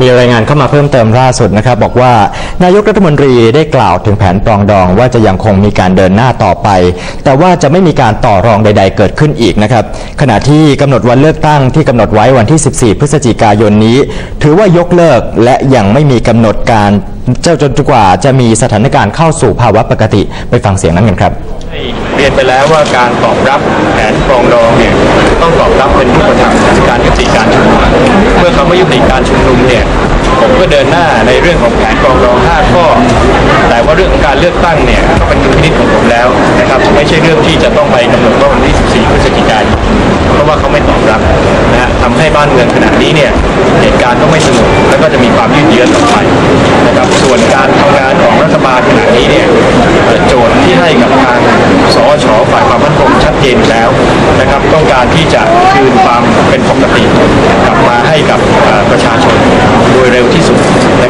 มีรายงานเข้ามาเพิ่มเติมล่าสุดนะครับ บอกว่านายกรัฐมนตรีได้กล่าวถึงแผนปรองดองว่าจะยังคงมีการเดินหน้าต่อไป แต่ว่าจะไม่มีการต่อรองใด ๆ เกิดขึ้นอีกนะครับ ขณะที่กำหนดวันเลือกตั้งที่กำหนดไว้วันที่ 14 พฤศจิกายนนี้ ถือว่ายกเลิกและยังไม่มีกำหนดการเจ้าจนกว่าจะมีสถานการณ์เข้าสู่ภาวะปกติไปฟังเสียงนั้นกันครับเรียนไปแล้วว่าการตอบรับแผนปรองดองเนี่ยต้องตอบรับเป็นรูปธรรมการยุติการ ก็เดินหน้าในเรื่องของแผนปรองดอง5ข้อแต่ว่าเรื่องของการเลือกตั้งเนี่ยก็เป็นดุลพินิจของผมแล้วนะครับไม่ใช่เรื่องที่จะต้องไปกำหนดว่าวันที่ 14 พฤศจิกายนเพราะว่าเขาไม่ตอบรับนะฮะทำให้บ้านเมืองขณะนี้เนี่ยเหตุการณ์ก็ไม่สงบแล้วก็จะมีความยืดเยื้อต่อไปนะครับส่วนการทำงานของรัฐบาลขณะนี้เนี่ยโจทย์ที่ให้กับทางสอชฝ่ายความมั่นคงชัดเจนแล้วนะครับต้องการที่จะคืนความ